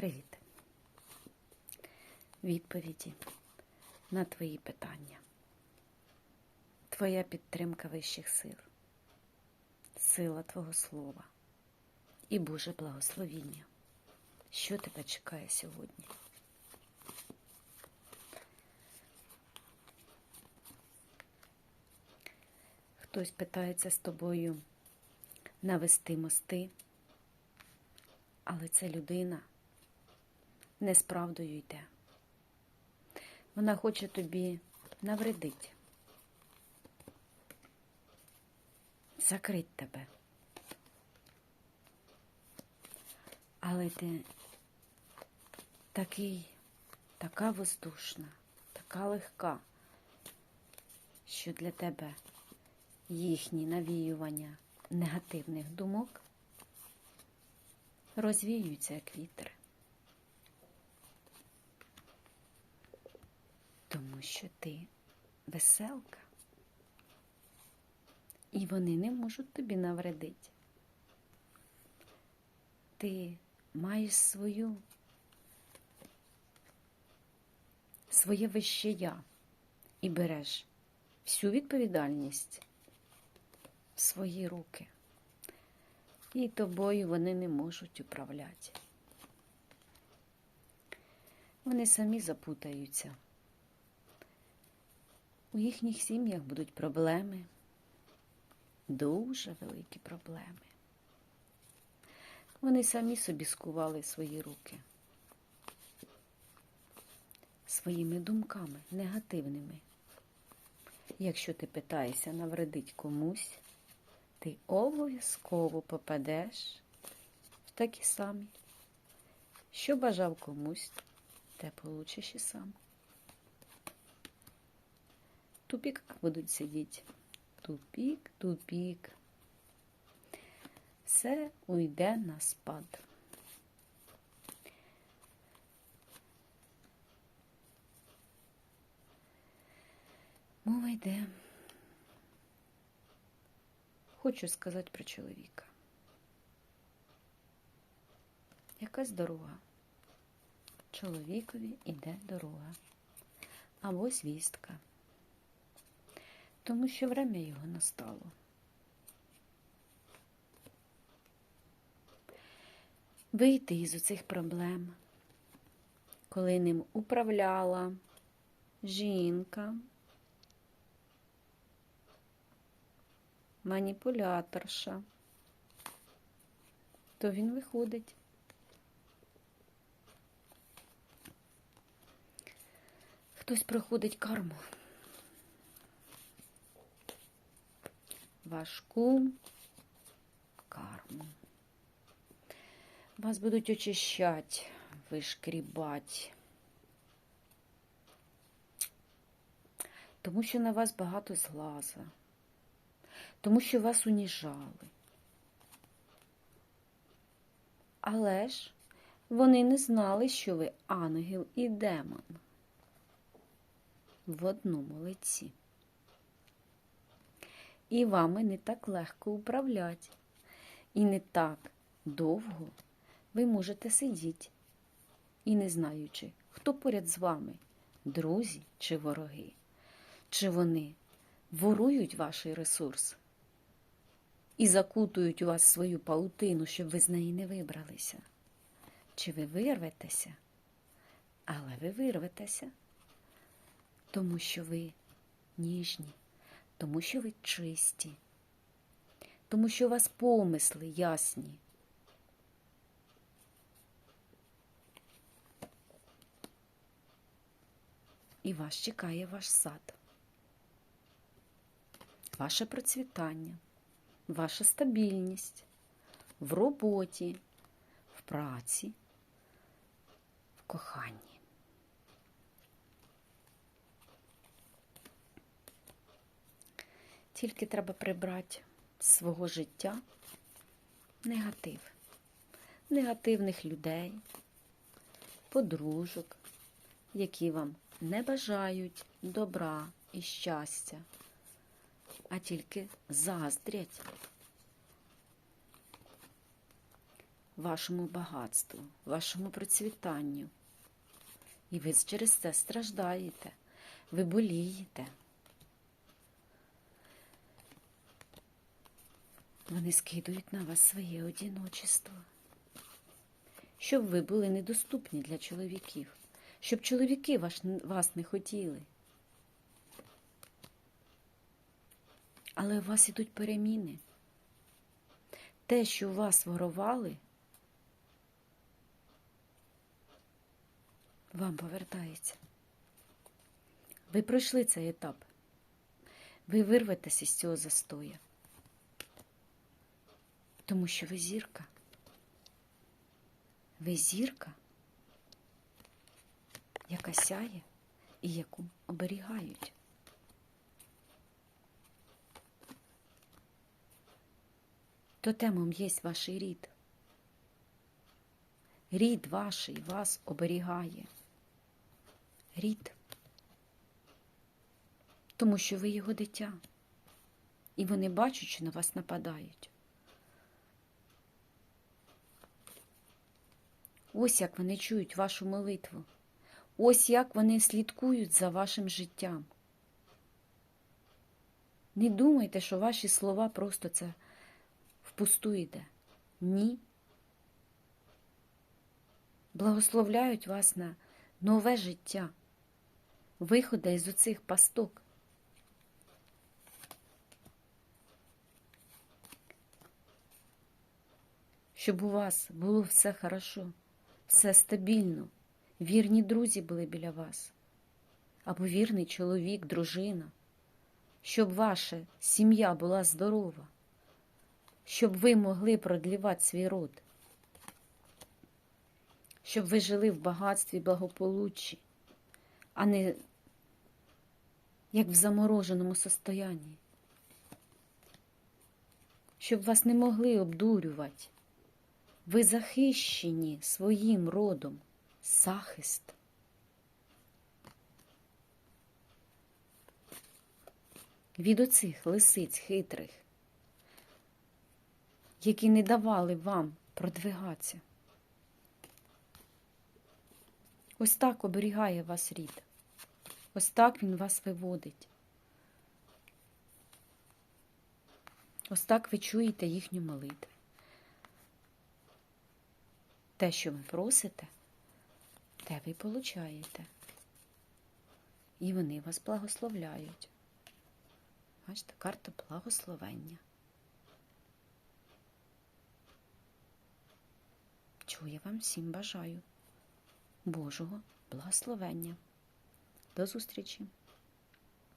Привіт. Відповіді на твої питання. Твоя підтримка вищих сил, сила Твого Слова і Боже благословіння. Що тебе чекає сьогодні? Хтось питається з тобою навести мости, але ця людина не з йде. Вона хоче тобі навредити, закрити тебе. Але ти такий, така воздушна, така легка, що для тебе їхні навіювання негативних думок розвіюються як вітер. Що ти веселка. І вони не можуть тобі навредити. Ти маєш свою, своє вище я і береш всю відповідальність в свої руки. І тобою вони не можуть управляти. Вони самі запутаються. У їхніх сім'ях будуть проблеми, дуже великі проблеми. Вони самі собі скували свої руки своїми думками негативними. Якщо ти питаєшся навредити комусь, ти обов'язково попадеш в такі самі. Що бажав комусь, те получиш і сам. Тупік будуть сидіти. Тупік, тупік. Все уйде на спад. Мова йде. Хочу сказати про чоловіка. Якась дорога. Чоловікові іде дорога. Або звістка. Тому що время його настало. Вийти із оцих проблем, коли ним управляла жінка, маніпуляторша, то він виходить. Хтось проходить карму. Важку карму. Вас будуть очищати, вишкрібати. Тому що на вас багато зглаза тому що вас уніжали. Але ж вони не знали, що ви ангел і демон в одному лиці. І вами не так легко управляти, і не так довго ви можете сидіти, і не знаючи, хто поряд з вами, друзі чи вороги, чи вони ворують ваш ресурс? І закутують у вас свою паутину, щоб ви з неї не вибралися. Чи ви вирветеся? Але ви вирветеся, тому що ви ніжні, тому що ви чисті, тому що у вас помисли ясні. І вас чекає ваш сад, ваше процвітання. Ваша стабільність. В роботі, в праці, в коханні. Тільки треба прибрати з свого життя негатив, негативних людей, подружок, які вам не бажають добра і щастя а тільки заздрять. вашому багатству, вашому процвітанню. І ви через це страждаєте, ви болієте. Вони скидують на вас своє одіночество, щоб ви були недоступні для чоловіків, щоб чоловіки вас не хотіли. Але у вас ідуть переміни. Те, що у вас ворували, вам повертається. Ви пройшли цей етап. Ви вирветеся з цього застоя. Тому що ви зірка. Ви зірка, яка сяє і яку оберігають. Тотемом є ваш рід. Рід ваш вас оберігає. Рід. Тому що ви його дитя. І вони бачать, що на вас нападають. Ось як вони чують вашу молитву. Ось як вони слідкують за вашим життям. Не думайте, що ваші слова просто це впусту йде. Ні. Благословляють вас на нове життя, вихода із оцих пасток. Щоб у вас було все хорошо, все стабільно, вірні друзі були біля вас, або вірний чоловік, дружина, щоб ваша сім'я була здорова. Щоб ви могли продлівати свій род, щоб ви жили в багатстві благополуччі, а не як в замороженому состоянні. Щоб вас не могли обдурювати. Ви захищені своїм родом, захист. Від оцих лисиць хитрих які не давали вам продвигатися. Ось так оберігає вас рід. Ось так він вас виводить. Ось так ви чуєте їхню молитву. Те, що ви просите, те ви получаєте. І вони вас благословляють. Бачите, карта благословення. Чого я вам всім бажаю Божого благословення. До зустрічі!